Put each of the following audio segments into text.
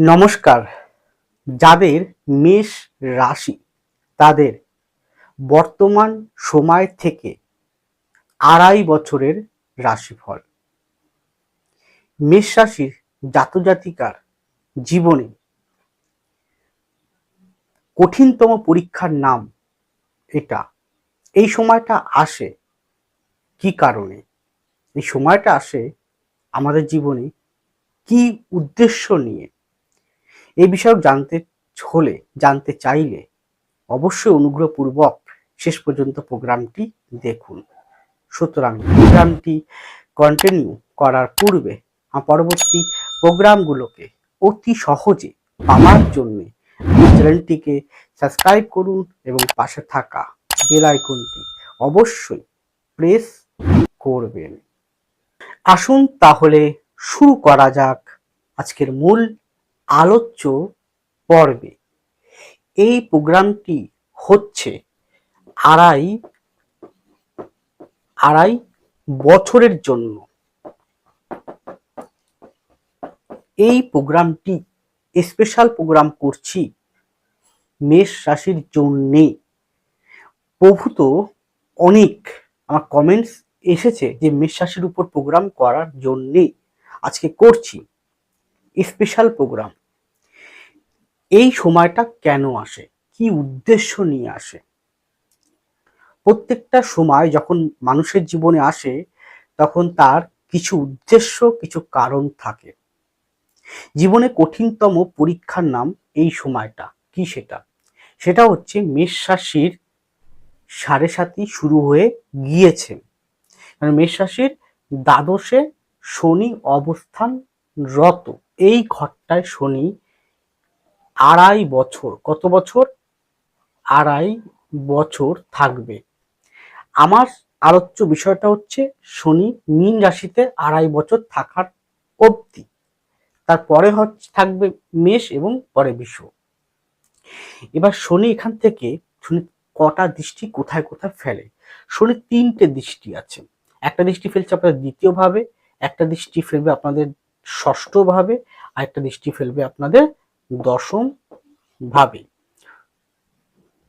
নমস্কার। যাদের মেষ রাশি, তাদের বর্তমান সময় থেকে আড়াই বছরের রাশিফল। মেষ রাশির জাতজাতিকার জীবনে কঠিনতম পরীক্ষার নাম এটা। এই সময়টা আসে কি কারণে? এই সময়টা আসে আমাদের জীবনে কি উদ্দেশ্য নিয়ে? এই বিষয়ে জানতে হলে, জানতে চাইলে অবশ্যই অনুগ্রহপূর্বক শেষ পর্যন্ত প্রোগ্রামটি দেখুন। সুতরাং প্রোগ্রামটি কন্টিনিউ করার পূর্বে পরবর্তী প্রোগ্রামগুলোকে অতি সহজে পাওয়ার জন্য চ্যানেলটিকে সাবস্ক্রাইব করুন এবং পাশে থাকা বেল আইকনটি অবশ্যই প্রেস করবেন। আসুন তাহলে শুরু করা যাক আজকের মূল আলোচ্য পর্বে। এই প্রোগ্রামটি হচ্ছে আড়াই আড়াই বছরের জন্য। এই প্রোগ্রামটি স্পেশাল প্রোগ্রাম করছি মেষ রাশির জন্যে। প্রভূত অনেক আমার কমেন্টস এসেছে যে মেষ রাশির উপর প্রোগ্রাম করার জন্যে আজকে করছি। Special program. এই সময়টা কেন আসে? কি উদ্দেশ্য নিয়ে আসে? প্রত্যেকটা সময় যখন মানুষের জীবনে আসে, তখন তার কিছু উদ্দেশ্য, কিছু কারণ থাকে। জীবনে কঠিনতম পরীক্ষার নাম এই সময়টা। কি সেটা? সেটা হচ্ছে মেষ রাশির সাড়ে সাতই শুরু হয়ে গিয়েছে। মানে মেষ রাশির দ্বাদশে শনি অবস্থান রত এই ঘরটায় শনি আড়াই বছর। কত বছর? আড়াই বছর থাকবে। আমার আলোচ্য বিষয়টা হচ্ছে, শনি মীন রাশিতে আড়াই বছর থাকার অবধি। তারপরে হচ্ছে থাকবে মেষ এবং পরে বিশ্ব। এবার শনি এখান থেকে শনি কটা দৃষ্টি কোথায় কোথায় ফেলে? শনি তিনটে দৃষ্টি আছে। একটা দৃষ্টি ফেলছে আপনাদের দ্বিতীয় ভাবে একটা দৃষ্টি ফেলবে আপনাদের ষষ্ঠ ভাবে আর একটা দৃষ্টি ফেলবে আপনাদের দশম ভাবে।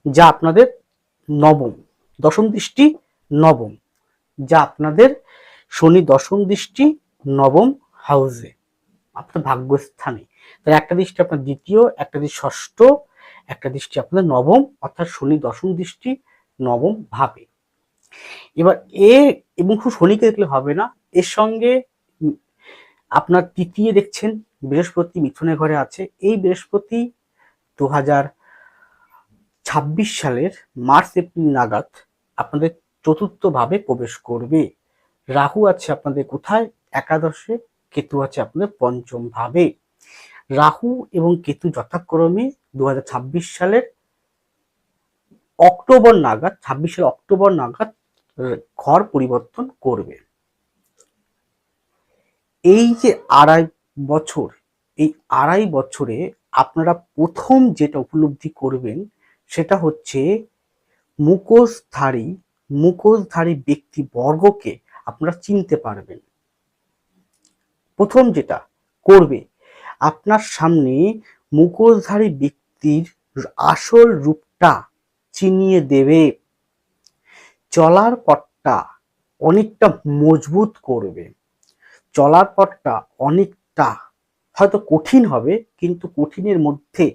যা আপনাদের নবম, দশম দৃষ্টি নবম। যা আপনাদের শনি দশম দৃষ্টি নবম হাউসে, আপনার ভাগ্যস্থানে। তাহলে একটা দৃষ্টি আপনার দ্বিতীয়, একটা দৃষ্টি ষষ্ঠ, একটা দৃষ্টি আপনাদের নবম, অর্থাৎ শনি দশম দৃষ্টি নবম ভাবে। এবার এ এবং শুধু শনিকে দেখলে হবে না, এর সঙ্গে আপনার তৃতীয় দেখছেন, বৃহস্পতি মিথুনের ঘরে আছে। এই বৃহস্পতি দু ছাব্বিশ সালের মার্চ, এপ্রিল নাগাদ আপনাদের চতুর্থ ভাবে প্রবেশ করবে। রাহু আছে আপনাদের কোথায়? একাদশে, কেতু আছে আপনাদের পঞ্চম ভাবে রাহু এবং কেতু যথাক্রমে দু হাজার ছাব্বিশ সালের অক্টোবর নাগাদ, ছাব্বিশ সালের অক্টোবর নাগাদ ঘর পরিবর্তন করবে। এই যে আড়াই বছর, এই আড়াই বছরে আপনারা প্রথম যেটা উপলব্ধি করবেন সেটা হচ্ছে মুখোশধারী মুখোশধারী ব্যক্তি বর্গকে আপনারা চিনতে পারবেন। প্রথম যেটা করবে, আপনার সামনে মুখোশধারী ব্যক্তির আসল রূপটা চিনিয়ে দেবে। চলার পথটা অনেকটা মজবুত করবে। চলার পথটা অনেকটা হয়তো কঠিন হবে, কিন্তু কঠিনের মধ্যে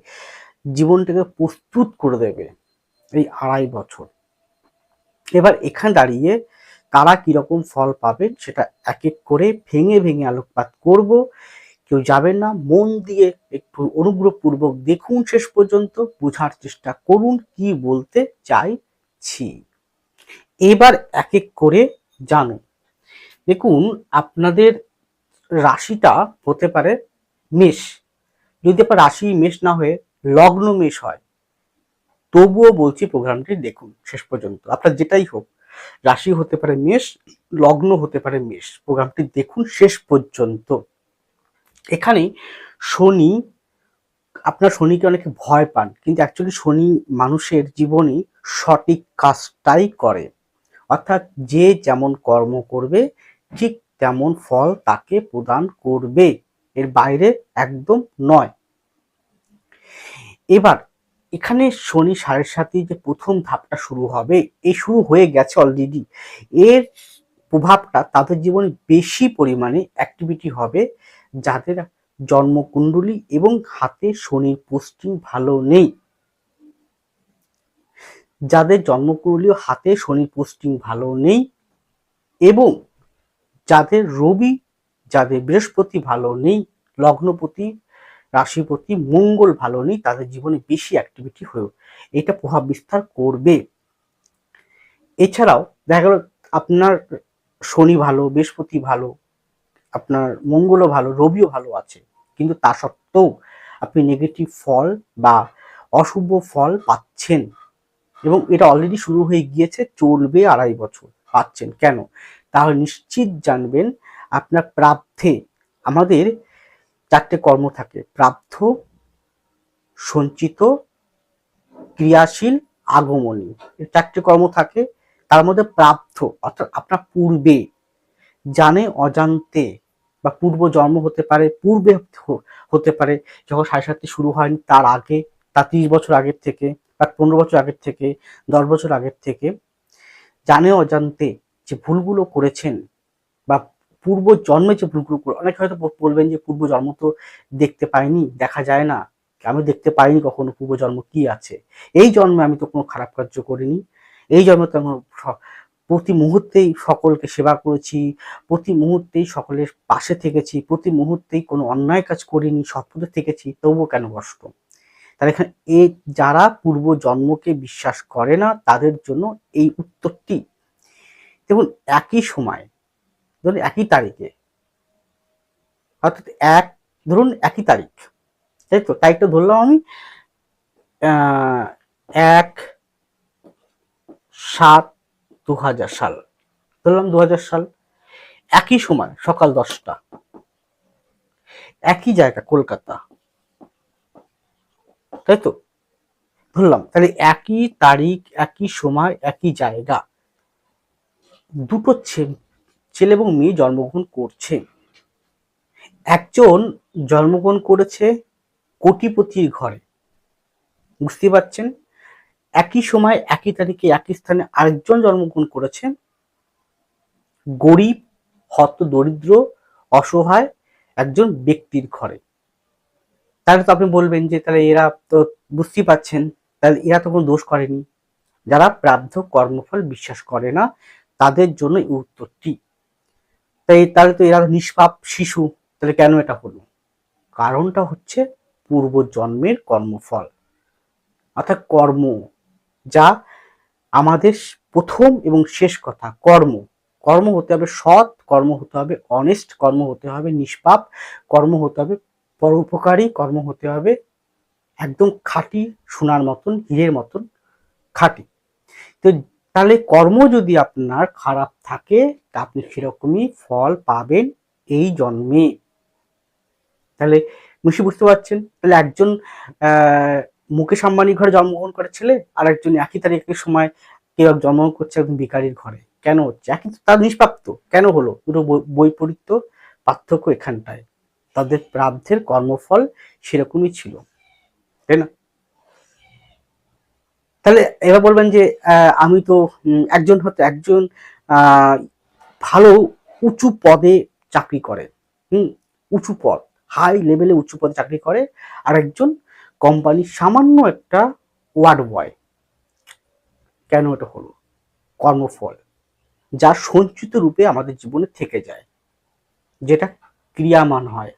জীবনটাকে প্রস্তুত করে দেবে এই আড়াই বছর। এবার এখানে দাঁড়িয়ে তারা কীরকম ফল পাবেন সেটা এক এক করে ভেঙে ভেঙে আলোকপাত করব। কেউ যাবেন না, মন দিয়ে একটু অনুগ্রহপূর্বক দেখুন শেষ পর্যন্ত, বোঝার চেষ্টা করুন কি বলতে চাইছি। এবার এক এক করে জানুন। দেখুন, আপনাদের রাশিটা হতে পারে মেষ। যদি আপনার রাশি মেষ না হয়ে লগ্ন মেষ হয়, তবুও বলছি প্রোগ্রামটি দেখুন শেষ পর্যন্ত। আপনার যেটাই হোক, রাশি হতে পারে মেষ, লগ্ন হতে পারে মেষ। প্রোগ্রামটি দেখুন শেষ পর্যন্ত। এখানে শনি, আপনার শনিকে অনেকে ভয় পান, কিন্তু অ্যাকচুয়ালি শনি মানুষের জীবনে সঠিক কাজটাই করে। অর্থাৎ যে যেমন কর্ম করবে, ঠিক তেমন ফল তাকে প্রদান করবে। এর বাইরে একদম নয়। এবার এখানে শনি সাড়ে সাথে যে প্রথম ধাপটা শুরু হবে, এই শুরু হয়ে গেছে অলরেডি এর প্রভাবটা তাদের জীবনে বেশি পরিমাণে অ্যাক্টিভিটি হবে, যাদের জন্মকুণ্ডলী এবং হাতে শনির পোস্টিং ভালো নেই। যাদের জন্মকুণ্ডলী হাতে শনির পোস্টিং ভালো নেই এবং যাদের রবি, যাদের বৃহস্পতি ভালো নেই, লগ্নপতি, রাশিপতি, মঙ্গল ভালো নেই, তাদের জীবনে বেশি অ্যাক্টিভিটি হয়েও এটা প্রভাব বিস্তার করবে। এছাড়াও দেখা গেল আপনার শনি ভালো, বৃহস্পতি ভালো, আপনার মঙ্গলও ভালো, রবিও ভালো আছে। কিন্তু তা সত্ত্বেও আপনি নেগেটিভ ফল বা অশুভ ফল পাচ্ছেন। এবং এটা অলরেডি শুরু হয়ে গিয়েছে, চলবে আড়াই বছর। পাচ্ছেন কেন? তাহলে নিশ্চিত জানবেন আপনার প্রাপ্তে আমাদের চারটে কর্ম থাকে। প্রাপ্ত, সঞ্চিত, ক্রিয়াশীল, আগমনী। এই চারটে কর্ম থাকে। তার মধ্যে প্রাপ্ত, অর্থাৎ আপনার পূর্বে, জানে অজান্তে বা পূর্ব জন্ম হতে পারে, পূর্বে হতে পারে, যখন সাড়ে সাতটি শুরু হয়নি তার আগে তার তিরিশ বছর আগের থেকে বা পনেরো বছর আগের থেকে, দশ বছর আগের থেকে, জানে অজান্তে যে ভুলগুলো করেছেন বা পূর্ব জন্মে যে ভুলগুলো করে, অনেকে হয়তো বলবেন যে পূর্ব জন্ম তো দেখতে পাইনি, দেখা যায় না। আমি দেখতে পাইনি কখনো পূর্ব জন্ম কি আছে? এই জন্মে আমি তো কোনো খারাপ কার্য করিনি। এই জন্মে তো প্রতি মুহূর্তেই সকলকে সেবা করেছি, প্রতি মুহূর্তেই সকলের পাশে থেকেছি, প্রতি মুহূর্তেই কোনো অন্যায় কাজ করিনি সৎপথে থেকেছি, তবুও কেন কষ্ট তাহলে এখানে এ, যারা পূর্ব জন্মকে বিশ্বাস করে না, তাদের জন্য এই উত্তরটি দেখুন, একই সময়, ধরুন একই তারিখে, অর্থাৎ এক, ধরুন একই তারিখ, তাই তো? তারিখটা ধরলাম আমি এক, সাত দু সাল, ধরলাম দু হাজার সাল, একই সময়, সকাল দশটা, একই জায়গা, কলকাতা, তাই তো? ধরলাম, তাহলে একই তারিখ, একই সময়, একই জায়গা দুটো ছেলে এবং মেয়ে জন্মগ্রহণ করছে। একজন জন্মগ্রহণ করেছে কোটিপতির ঘরে। বুঝতে পারছেন? একই সময়, একই তারিখে, একই স্থানে আরেকজন জন্মগ্রহণ করেছেন গরিব, হত, দরিদ্র, অসহায় একজন ব্যক্তির ঘরে। তাহলে তো আপনি বলবেন যে, তাহলে এরা তো বুঝতেই পাচ্ছেন তাহলে এরা তো কোনো দোষ করেনি। যারা প্রাপ্ত কর্মফল বিশ্বাস করে না তাদের জন্য এই উত্তরটি। তাই তাহলে তো এরা নিষ্পাপ শিশু, তাহলে কেন এটা হলো? কারণটা হচ্ছে পূর্ব জন্মের কর্মফল। অর্থাৎ কর্ম, যা আমাদের প্রথম এবং শেষ কথা, কর্ম। কর্ম হতে হবে সৎ, কর্ম হতে হবে অনেস্ট কর্ম হতে হবে নিষ্পাপ, কর্ম হতে হবে পরোপকারী, কর্ম হতে হবে একদম খাঁটি, সোনার মতন, হীরের মতন খাঁটি। তো তাহলে কর্ম যদি আপনার খারাপ থাকে, তা আপনি সেরকমই ফল পাবেন এই জন্মে। তাহলে মুশি বুঝতে পারছেন? তাহলে একজন মুকেশ আম্বানি ঘরে জন্মগ্রহণ করে ছেলে আর একজন একই তারিখের সময় কেউ জন্মগ্রহণ করছে একজন ভিকারির ঘরে। কেন হচ্ছে? একই তার নিষ্প্রাপ্ত। কেন হলো? দুটো বৈপরীত্য পার্থক্য এখানটায়। তাদের প্রাব্ধের কর্মফল সেরকমই ছিল। তাই না? তাহলে এবার বলবেন যে আমি তো একজন হতে একজন ভালো উঁচু পদে চাকরি করে, হুম, উঁচু পদ হাই লেভেলে উঁচু পদে চাকরি করে, আর একজন কোম্পানির সামান্য একটা ওয়ার্ড বয় কেন এটা হলো? কর্মফল, যা সঞ্চিত রূপে আমাদের জীবনে থেকে যায়, যেটা ক্রিয়ামান হয়।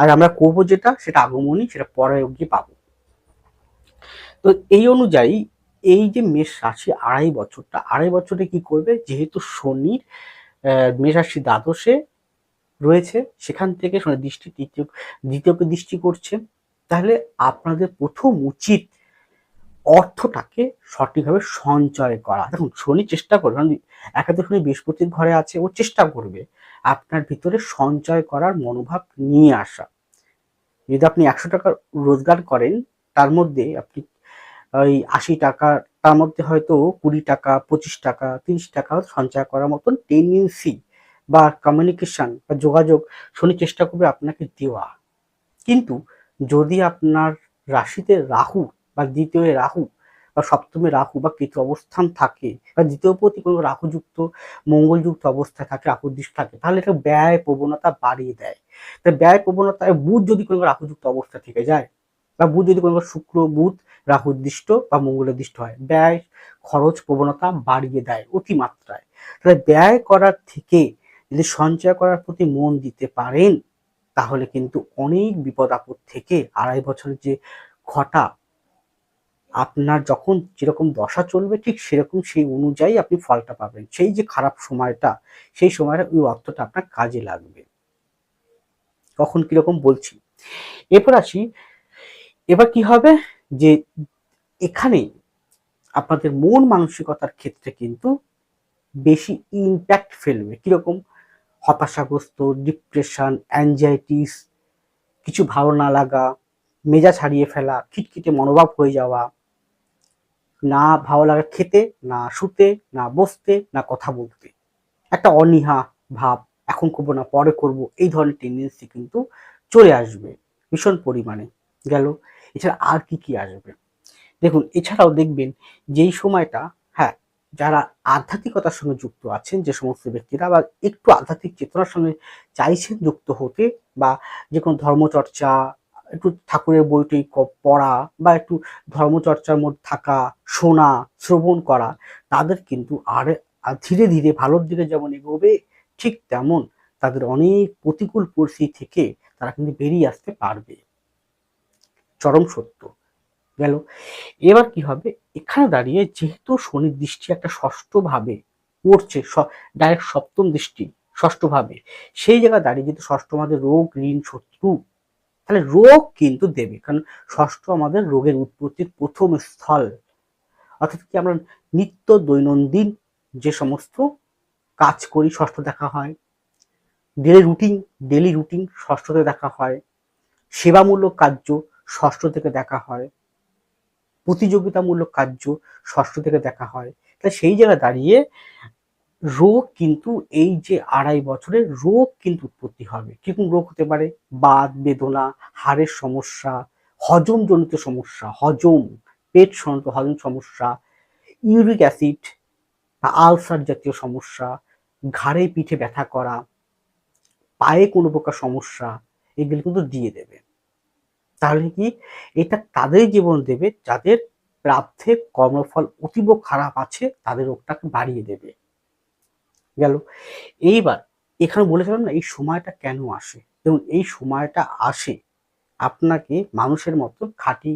আর আমরা করব যেটা, সেটা আগমনী, সেটা পরে গিয়ে পাবো। তো এই অনুযায়ী এই যে মেষ রাশি আড়াই বছরটা, আড়াই বছরে কি করবে? যেহেতু শনির মেষ রাশি দ্বাদশে রয়েছে, সেখান থেকে শনি দৃষ্টি তৃতীয়, দ্বিতীয়কে দৃষ্টি করছে। তাহলে আপনাদের প্রথম উচিত অর্থটাকে সঠিকভাবে সঞ্চয় করা। দেখুন, শনি চেষ্টা করবে একাদশ শনি বৃহস্পতির ঘরে আছে, ও চেষ্টা করবে আপনার ভিতরে সঞ্চয় করার মনোভাব নিয়ে আসা। যদি আপনি একশো টাকা রোজগার করেন, তার মধ্যে আপনি ওই আশি টাকা, তার মধ্যে হয়তো কুড়ি টাকা, পঁচিশ টাকা, তিরিশ টাকা সঞ্চয় করার মতন টেন্ডেন্সি বা কমিউনিকেশন বা যোগাযোগ শনি চেষ্টা করবে আপনাকে দেওয়া। কিন্তু যদি আপনার রাশিতে রাহু বা দ্বিতীয় রাহু বা সপ্তমে রাহু বা কেতু অবস্থান থাকে বা দ্বিতীয় প্রতি কোনো রাহুযুক্ত, মঙ্গলযুক্ত অবস্থায় থাকে রাহুর দৃষ্টি থাকে, তাহলে এটা ব্যয় প্রবণতা বাড়িয়ে দেয়। তাই ব্যয় প্রবণতায় বুধ যদি কোনো রাহুযুক্ত অবস্থা থেকে যায় বা বুধ যদি কোনো শুক্র, বুধ রাহুর দৃষ্ট বা মঙ্গলের দৃষ্ট হয়, ব্যয়, খরচ, প্রবণতা বাড়িয়ে দেয় অতিমাত্রায়। তাহলে ব্যয় করার থেকে যদি সঞ্চয় করার প্রতি মন দিতে পারেন, তাহলে কিন্তু অনেক বিপদ আপদ থেকে আড়াই বছরের যে ঘটা, আপনার যখন যেরকম দশা চলবে, ঠিক সেরকম সেই অনুযায়ী আপনি ফলটা পাবেন। সেই যে খারাপ সময়টা, সেই সময়টা ওই অর্থটা আপনার কাজে লাগবে। কখন কীরকম বলছি? এরপর আসি এবার কি হবে? যে এখানে আপনাদের মন মানসিকতার ক্ষেত্রে কিন্তু বেশি ইম্প্যাক্ট ফেলবে। কীরকম? হতাশাগ্রস্ত ডিপ্রেশন অ্যাংজাইটিস কিছু ভালো না লাগা, মেজাজ হারিয়ে ফেলা, খিটখিটে মনোভাব হয়ে যাওয়া, না ভালো লাগা খেতে, না শুতে, না বসতে, না কথা বলতে। একটা অনীহা ভাব, এখন করব না, পরে করব, এই ধরনের টেন্ডেন্সি কিন্তু চলে আসবে ভীষণ পরিমাণে। গেল? এছাড়া আর কি কি আসবে? দেখুন, এছাড়াও দেখবেন যেই সময়টা হ্যাঁ যারা আধ্যাত্মিকতার সঙ্গে যুক্ত আছেন, যে সমস্ত ব্যক্তিরা বা একটু আধ্যাত্মিক চেতনার সঙ্গে চাইছেন যুক্ত হতে বা যে কোনো ধর্মচর্চা, একটু ঠাকুরের বইটি পড়া বা একটু ধর্মচর্চার মধ্যে থাকা, শোনা, শ্রবণ করা, তাদের কিন্তু আর ধীরে ধীরে ভালোর দিকে যেমন এগোবে, ঠিক তেমন তাদের অনেক প্রতিকূল পরিস্থিতি থেকে তারা কিন্তু বেরিয়ে আসতে পারবে। চরম সত্য। গেল। এবার কি হবে? এখানে দাঁড়িয়ে যেহেতু শনির দৃষ্টি একটা ষষ্ঠভাবে পড়ছে ডাইরেক্ট সপ্তম দৃষ্টি ষষ্ঠভাবে সেই জায়গায় দাঁড়িয়ে যেহেতু ষষ্ঠ আমাদের রোগ, ঋণ, শত্রু, তাহলে রোগ কিন্তু দেবে। কারণ ষষ্ঠ আমাদের রোগের উৎপত্তির প্রথম স্থল। অর্থাৎ কি আমরা নিত্য দৈনন্দিন যে সমস্ত কাজ করি, ষষ্ঠ দেখা হয় ডেলি রুটিন ডেলি রুটিন ষষ্ঠতে দেখা হয়, সেবামূলক কার্য ষষ্ঠ থেকে দেখা হয়। প্রতিযোগিতামূলক কার্য ষষ্ঠ থেকে দেখা হয়। তাই সেই জায়গায় দাঁড়িয়ে রোগ কিন্তু এই যে আড়াই বছরের রোগ কিন্তু উৎপত্তি হবে। কীরকম রোগ হতে পারে? বাদ বেদনা, হাড়ের সমস্যা, হজমজনিত সমস্যা, হজম, পেট সন্ত হজম সমস্যা, ইউরিক অ্যাসিড আলসার জাতীয় সমস্যা, ঘাড়ে পিঠে ব্যথা করা, পায়ে কোনো প্রকার সমস্যা, এগুলো কিন্তু দিয়ে দেবে। তাহলে কি? এটা তাদের জীবন দেবে, যাদের প্রাপ্তে কর্মফল অতীব খারাপ আছে, তাদের রোগটাকে বাড়িয়ে দেবে। গেল। এইবার এখানে বলেছিলাম না, এই সময়টা কেন আসে? এবং এই সময়টা আসে আপনাকে মানুষের মতো খাঁটি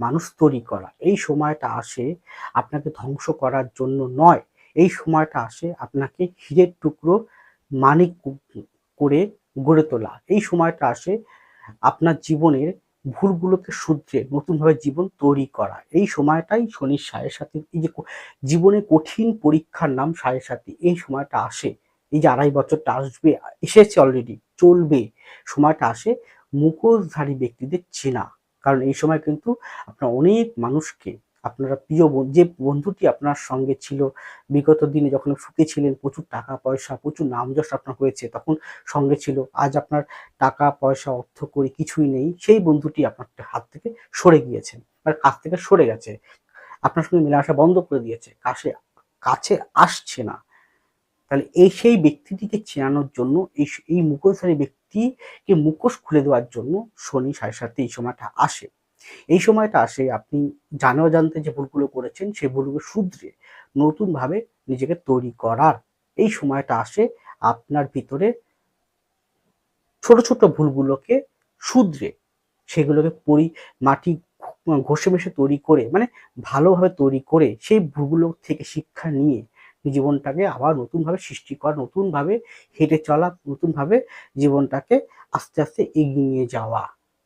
মানুষ তৈরি করা। এই সময়টা আসে আপনাকে ধ্বংস করার জন্য নয়। এই সময়টা আসে আপনাকে হিরের টুকরো মানিক করে গড়ে তোলা। এই সময়টা আসে আপনার জীবনের ভুলগুলোকে শুধরে নতুনভাবে জীবন তৈরি করা। এই সময়টাই শনির সাড়ে সাথে এই যে জীবনে কঠিন পরীক্ষার নাম সাড়ে সাথে এই সময়টা আসে। এই যে আড়াই বছরটা আসবে, এসেছে অলরেডি চলবে। সময়টা আসে মুখোশধারী ব্যক্তিদের চেনা। কারণ এই সময় কিন্তু আপনার অনেক মানুষকে আপনারা প্রিয় যে বন্ধুটি আপনার সঙ্গে ছিল, বিগত দিনে যখন সুখে ছিলেন, প্রচুর টাকা পয়সা, প্রচুর নামযশ আপনার হয়েছে, তখন সঙ্গে ছিল। আজ আপনার টাকা, পয়সা, অর্থ করে কিছুই নেই, সেই বন্ধুটি আপনার হাত থেকে সরে গিয়েছেন আর কাছ থেকে সরে গেছে। আপনার সঙ্গে মেলামেশা বন্ধ করে দিয়েছে, কাছে কাছে আসছে না। তাহলে এই সেই ব্যক্তিটিকে চেনানোর জন্য, এই এই মুখোশধারী ব্যক্তিকে মুখোশ খুলে দেওয়ার জন্য শনি সাড়ে সাথে এই সময়টা আসে। এই সময়টা আসে আপনি জানো জানতে যে ভুলগুলো করেছেন সেই ভুলগুলো শুধরে নতুনভাবে নিজেকে তৈরি করার এই সময়টা আসে আপনার ভিতরে ছোট ছোট ভুলগুলোকে শুধরে সেগুলোকে পরি, মাটি ঘষে মেশে তৈরি করে মানে ভালোভাবে তৈরি করে সেই ভুলগুলো থেকে শিক্ষা নিয়ে জীবনটাকে আবার নতুনভাবে সৃষ্টি করা, নতুনভাবে হেঁটে চলা, নতুনভাবে জীবনটাকে আস্তে আস্তে এগিয়ে নিয়ে যাওয়া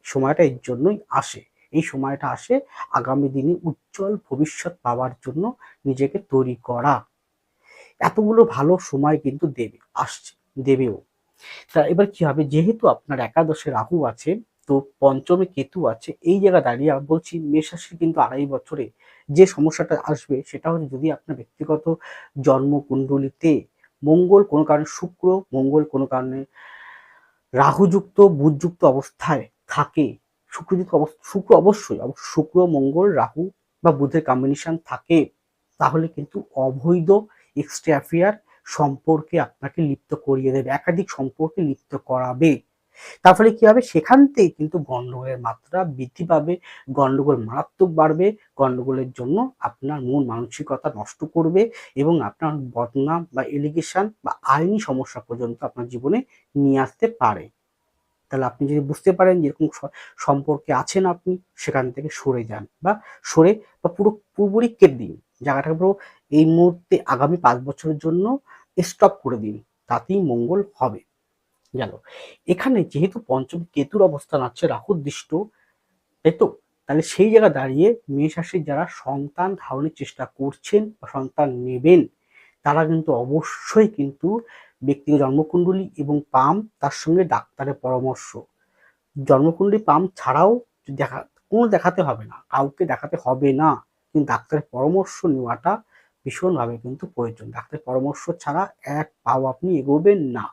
সময়টা এর জন্যই আসে। এই সময়টা আসে আগামী দিনে উজ্জ্বল ভবিষ্যৎ পাওয়ার জন্য নিজেকে তৈরি করা। এতগুলো ভালো সময় কিন্তু দেবে, আসছে, দেবেও। তা এবার কি হবে? যেহেতু আপনার একাদশে রাহু আছে, তো পঞ্চমে কেতু আছে, এই জায়গা দাঁড়িয়ে বলছি মেষাশি কিন্তু আড়াই বছরে যে সমস্যাটা আসবে সেটা হচ্ছে যদি আপনার ব্যক্তিগত জন্মকুণ্ডলিতে মঙ্গল কোনো কারণে শুক্র, মঙ্গল কোনো কারণে রাহুযুক্ত, বুধযুক্ত অবস্থায় থাকে শুক্র যদি শুক্র অবশ্যই শুক্র, মঙ্গল, রাহু বা বুধের কম্বিনেশন থাকে, তাহলে কিন্তু অবৈধ এক্সট্রা অ্যাফেয়ার সম্পর্কে আপনাকে লিপ্ত করিয়ে দেবে, একাধিক সম্পর্কে লিপ্ত করাবে। তার ফলে কি হবে? সেখান থেকে কিন্তু গন্ডগোলের মাত্রা বৃদ্ধি পাবে গন্ডগোল মারাত্মক বাড়বে গন্ডগোলের জন্য আপনার মন মানসিকতা নষ্ট করবে এবং আপনার বদনাম বা এলিগেশন বা আইনি সমস্যা পর্যন্ত আপনার জীবনে নিয়ে আসতে পারে। তাহলে আপনি যদি বুঝতে পারেন যেরকম সম্পর্কে আছেন আপনি, সেখান থেকে সরে যান বা সরে বা পুরো, পুরোপুরি কেটে দিন। জায়গাটাকে পুরো এই মুহূর্তে আগামী পাঁচ বছরের জন্য স্টপ করে দিন। তাতেই মঙ্গল হবে। গেল। এখানে যেহেতু পঞ্চম কেতুর অবস্থান আছে রাহুর দৃষ্ট তাই তো তাহলে সেই জায়গা দাঁড়িয়ে মেষ রাশির যারা সন্তান ধারণের চেষ্টা করছেন বা সন্তান নেবেন তারা কিন্তু অবশ্যই কিন্তু ব্যক্তিগত জন্মকুণ্ডলী এবং পাম তার সঙ্গে ডাক্তারের পরামর্শ। জন্মকুণ্ডলী পাম ছাড়াও দেখা, কোনো দেখাতে হবে না, কাউকে দেখাতে হবে না, কিন্তু ডাক্তারের পরামর্শ নেওয়াটা ভীষণভাবে কিন্তু প্রয়োজন। ডাক্তারের পরামর্শ ছাড়া এক পাও আপনি এগোবেন না।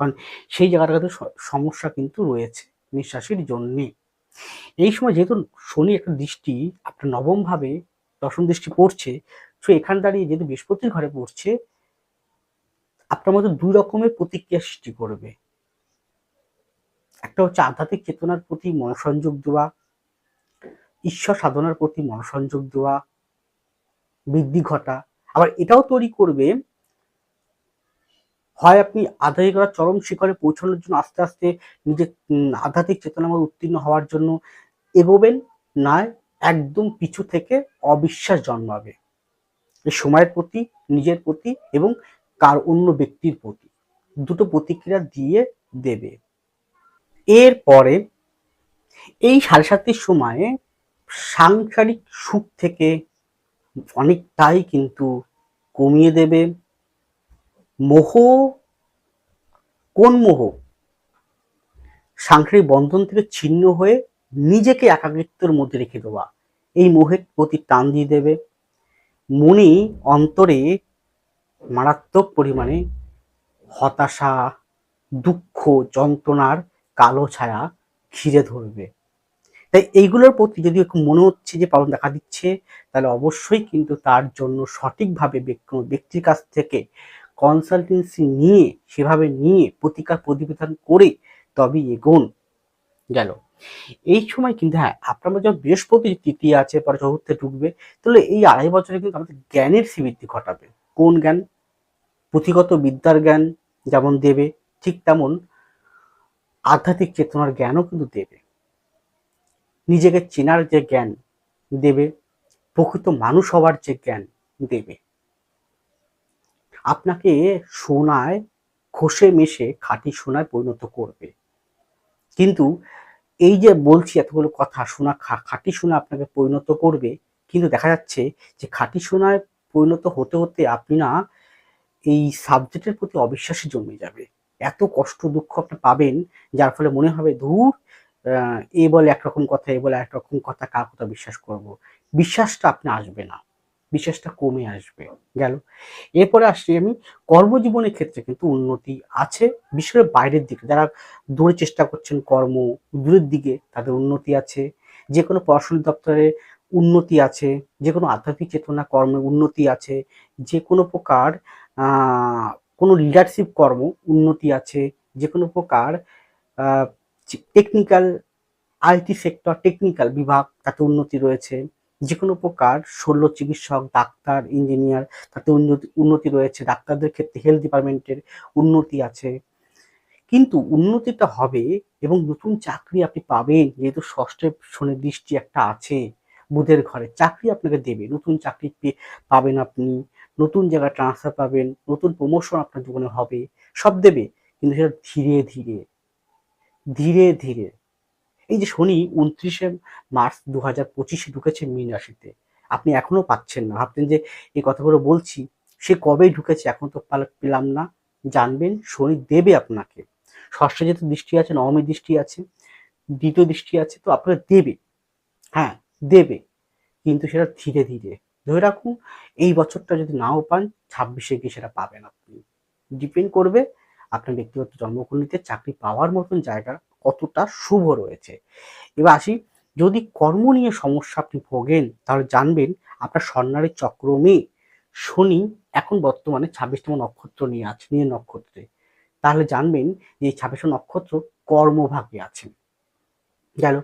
কারণ সেই জায়গাটাতে সমস্যা কিন্তু রয়েছে নিঃশ্বাসের জন্যে। এই সময় যেহেতু শনি একটা দৃষ্টি, আপনার নবমভাবে দশম দৃষ্টি পড়ছে তো এখান দাঁড়িয়ে যেহেতু বৃহস্পতির ঘরে পড়ছে আপনার মধ্যে দুই রকমের প্রতিক্রিয়া সৃষ্টি করবে। একটা হচ্ছে আধ্যাত্মিক চেতনার প্রতি মনোসংযোগ দেওয়া ঈশ্বর সাধনার প্রতি মনোসংযোগ দেওয়া বৃদ্ধি ঘটা। আবার এটাও তৈরি করবে হয় আপনি আধ্যাত্মিকতার চরম শিখরে পৌঁছানোর জন্য আস্তে আস্তে উম, আধ্যাত্মিক চেতনার মধ্যে উত্তীর্ণ হওয়ার জন্য এগোবেন নয় একদম পিছু থেকে অবিশ্বাস জন্মাবে। এই সময়ের প্রতি, নিজের প্রতি এবং কার অন্য ব্যক্তির প্রতি। দুটো প্রতিক্রিয়া দিয়ে দেবে। এরপরে এই সাড়ে সময়ে সাংসারিক সুখ থেকে অনেকটাই কিন্তু কমিয়ে দেবে। মোহ, কোন মোহ? সাংসারিক বন্ধন থেকে ছিন্ন হয়ে নিজেকে একাকিত্বের মধ্যে রেখে দেওয়া। এই মোহের প্রতি টান দিয়ে দেবে। মনে অন্তরে মারাত্মক পরিমাণে হতাশা, দুঃখ, যন্ত্রণার কালো ছায়া ঘিরে ধরবে। তাই এইগুলোর প্রতি যদি একটু মনে হচ্ছে যে পালন দেখা দিচ্ছে, তাহলে অবশ্যই কিন্তু তার জন্য সঠিকভাবে কোনো ব্যক্তির কাছ থেকে কনসালটেন্সি নিয়ে, সেভাবে নিয়ে প্রতিকার প্রতিবেদন করে তবেই এগোন। গেল। এই সময় কিন্তু হ্যাঁ আপনার যখন বৃহস্পতি তৃতীয় আছে, পরে চতুর্থে ঢুকবে, তাহলে এই আড়াই বছরে কিন্তু আমাদের জ্ঞানের শ্রীবৃদ্ধি ঘটাবে। কোন জ্ঞান? পুঁথিগত বিদ্যার জ্ঞান যেমন দেবে, ঠিক তেমন আধ্যাত্মিক চেতনার জ্ঞানও কিন্তু দেবে। নিজেকে চেনার যে জ্ঞান দেবে, প্রকৃত মানুষ হওয়ার যে জ্ঞান দেবে। আপনাকে সোনায় খসে মেশে খাঁটি সোনায় পরিণত করবে। কিন্তু এই যে বলছি এতগুলো কথা খা- খাঁটি সোনা আপনাকে পরিণত করবে কিন্তু দেখা যাচ্ছে যে খাঁটি সোনায় পরিণত হতে হতে আপনি না এই সাবজেক্টের প্রতি অবিশ্বাসী জমে যাবে। এত কষ্ট দুঃখ আপনি পাবেন যার ফলে মনে হবে আহ, এ বলে একরকম কথা এ বলে একরকম কথা কার কথা বিশ্বাস করব? বিশ্বাসটা আপনি আসবে না। বিশ্বাসটা কমে আসবে। গেল। এরপরে আসছি আমি, কর্মজীবনের ক্ষেত্রে কিন্তু উন্নতি আছে। বিশ্বের বাইরের দিকে, যারা দূরে চেষ্টা করছেন কর্ম, দূরের দিকে তাদের উন্নতি আছে। যে কোনো পড়াশোনা দপ্তরে উন্নতি আছে যে কোনো আধ্যাত্মিক চেতনা কর্মে উন্নতি আছে যে কোনো প্রকার কোনো লিডারশিপ কর্ম উন্নতি আছে যে কোনো প্রকার টেকনিক্যাল আইটি সেক্টর টেকনিক্যাল বিভাগ তাতে উন্নতি রয়েছে। যে কোনো প্রকার শল্য চিকিৎসক, ডাক্তার ইঞ্জিনিয়ার তাতে উন্নতি উন্নতি রয়েছে, ডাক্তারদের ক্ষেত্রে হেলথ ডিপার্টমেন্টের উন্নতি আছে। কিন্তু উন্নতিটা হবে এবং নতুন চাকরি আপনি পাবেন, যেহেতু ষষ্ঠের শনির দৃষ্টি একটা আছে, বুধের ঘরে চাকরি আপনাকে দেবে, নতুন চাকরি পাবেন আপনি, নতুন জায়গায় ট্রান্সফার পাবেন, নতুন প্রমোশন আপনার জীবনে হবে, সব দেবে, কিন্তু সেটা ধীরে ধীরে ধীরে ধীরে এই যে শনি উনত্রিশে মার্চ দু হাজার পঁচিশে ঢুকেছে মীন রাশিতে, আপনি এখনও পাচ্ছেন না। ভাবছেন যে এই কথাগুলো বলছি, সে কবে ঢুকেছে এখন তো পেলাম না। জানবেন, শনি দেবে আপনাকে। ষষ্ঠ যেহেতু দৃষ্টি আছে, নবমী দৃষ্টি আছে, দ্বিতীয় দৃষ্টি আছে, তো আপনাকে দেবে। হ্যাঁ দেবে। কিন্তু সেটা ধীরে ধীরে। ধরে রাখুন, এই বছরটা যদি নাও পান, ছাব্বিশে গিয়ে সেটা পাবেন আপনি। ডিপেন্ড করবে আপনার ব্যক্তিগত জন্মকুণ্ডিতে চাকরি পাওয়ার মতন জায়গা কতটা শুভ রয়েছে। এবার আসি, যদি কর্ম নিয়ে সমস্যা আপনি ভোগেন, তাহলে জানবেন আপনার স্বর্ণারের চক্রমে শনি এখন বর্তমানে ছাব্বিশতম নক্ষত্র নিয়ে আছে, নিয়ে নক্ষত্রে। তাহলে জানবেন যে এই ছাব্বিশতম নক্ষত্র কর্মভাগে আছেন গেল,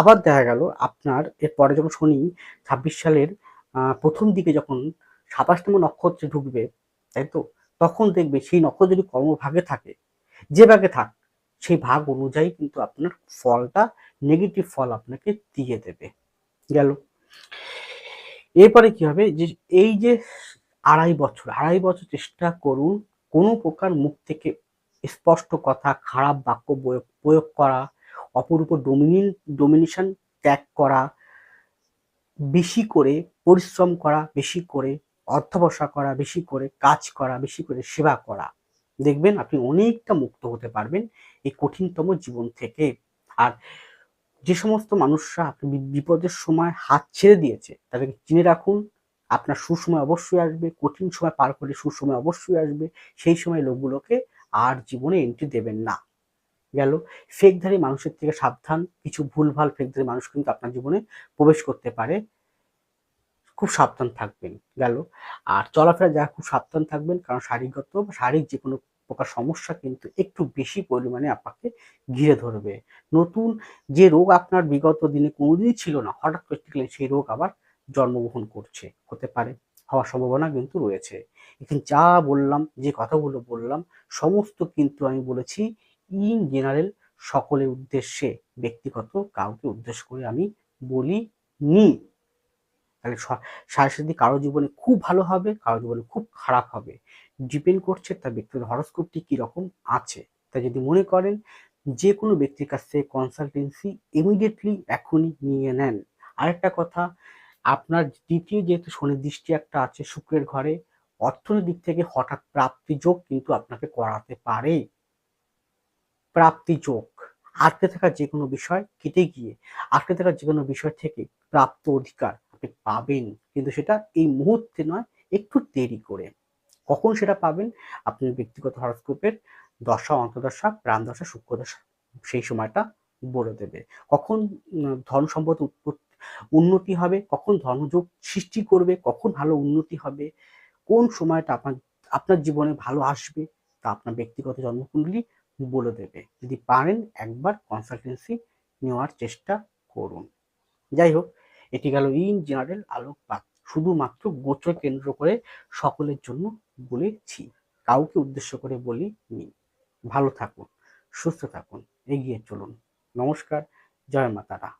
আবার দেখা গেল আপনার এরপরে যখন শনি ছাব্বিশ সালের প্রথম দিকে যখন সাতাশতম নক্ষত্রে ঢুকবে, তাই তো? তখন দেখবে সেই নক্ষত্র যদি কর্মভাগে থাকে। যে ভাগে থাক সেই ভাগ অনুযায়ী কিন্তু আপনার ফলটা নেগেটিভ ফল আপনাকে দিয়ে দেবে। গেল। এরপরে কি হবে? যে এই যে আড়াই বছর আড়াই বছর চেষ্টা করুন কোনো প্রকার মুখ থেকে স্পষ্ট কথা, খারাপ বাক্য প্রয়োগ করা অপর উপর ডোমিনিন ডোমিনেশন ত্যাগ করা, বেশি করে পরিশ্রম করা, বেশি করে অর্থবসা করা, বেশি করে কাজ করা, বেশি করে সেবা করা দেখবেন আপনি অনেকটা মুক্ত হতে পারবেন এই কঠিনতম জীবন থেকে। আর যে সমস্ত মানুষরা আপনি বিপদের সময় হাত ছেড়ে দিয়েছে, তাদেরকে চিনে রাখুন, আপনার সুসময় অবশ্যই আসবে, কঠিন সময় পার করে সুসময় অবশ্যই আসবে, সেই সময় লোকগুলোকে আর জীবনে এন্ট্রি দেবেন না। গেল ফেকধারী মানুষের থেকে সাবধান, কিছু ভুলভাল ফেকধারী মানুষ কিন্তু আপনার জীবনে প্রবেশ করতে পারে। খুব সাবধান থাকবেন, গেল। আর চলাফেরা যা খুব সাবধান থাকবেন, কারণ শারীরিকগত বা শারীরিক যে কোনো প্রকার সমস্যা কিন্তু একটু বেশি পরিমাণে আপনাকে ঘিরে ধরবে। নতুন যে রোগ আপনার বিগত দিনে কোনোদিনই ছিল না, হঠাৎ করে দেখলেন সেই রোগ আবার জন্মগ্রহণ করছে, হতে পারে, হওয়ার সম্ভাবনা কিন্তু রয়েছে। এখানে যা বললাম, যে কথাগুলো বললাম, সমস্ত কিন্তু আমি বলেছি, ইন জেনারেল সকলের উদ্দেশ্যে, ব্যক্তিগত কাউকে উদ্দেশ্য করে আমি বলি নি তাহলে সাংস্কৃতিক কারও জীবনে খুব ভালো হবে, কারও জীবনে খুব খারাপ হবে। ডিপেন্ড করছে তার ব্যক্তিগত হরস্কোপটি কীরকম আছে। তাই যদি মনে করেন যে কোনো ব্যক্তির কাছ থেকে কনসালটেন্সি ইমিডিয়েটলি এখনই নিয়ে নেন। আরেকটা কথা, আপনার দ্বিতীয় যেহেতু শনির দৃষ্টি একটা আছে শুক্রের ঘরে অর্থনৈতিক দিক থেকে হঠাৎ প্রাপ্তি যোগ কিন্তু আপনাকে করাতে পারে। প্রাপ্তি যোগ। আটকে থাকা যে কোনো বিষয় কেটে গিয়ে, আটকে থাকা যে কোনো বিষয় থেকে প্রাপ্ত অধিকার আপনি পাবেন। কিন্তু সেটা এই মুহূর্তে নয়, একটু দেরি করে। কখন সেটা পাবেন? আপনি ব্যক্তিগত হরস্কোপের দশা অন্তদশা প্রাণদশা, সূক্ষ্মদশা সেই সময়টা বলে দেবে। কখন ধন সম্পদ উন্নতি হবে? কখন ধর্মযোগ সৃষ্টি করবে? কখন ভালো উন্নতি হবে? কোন সময়টা আপনার আপনার জীবনে ভালো আসবে? তা আপনার ব্যক্তিগত জন্মকুণ্ডলী বলে দেবে। যদি পারেন একবার কনসালটেন্সি নেওয়ার চেষ্টা করুন। যাই হোক এটি গেল ইন জেনারেল আলোকপাত। শুধুমাত্র গোচর কেন্দ্র করে সকলের জন্য বলেছি, কাউকে উদ্দেশ্য করে বলি নি ভালো থাকুন, সুস্থ থাকুন, এগিয়ে চলুন। নমস্কার, জয় মাতারা।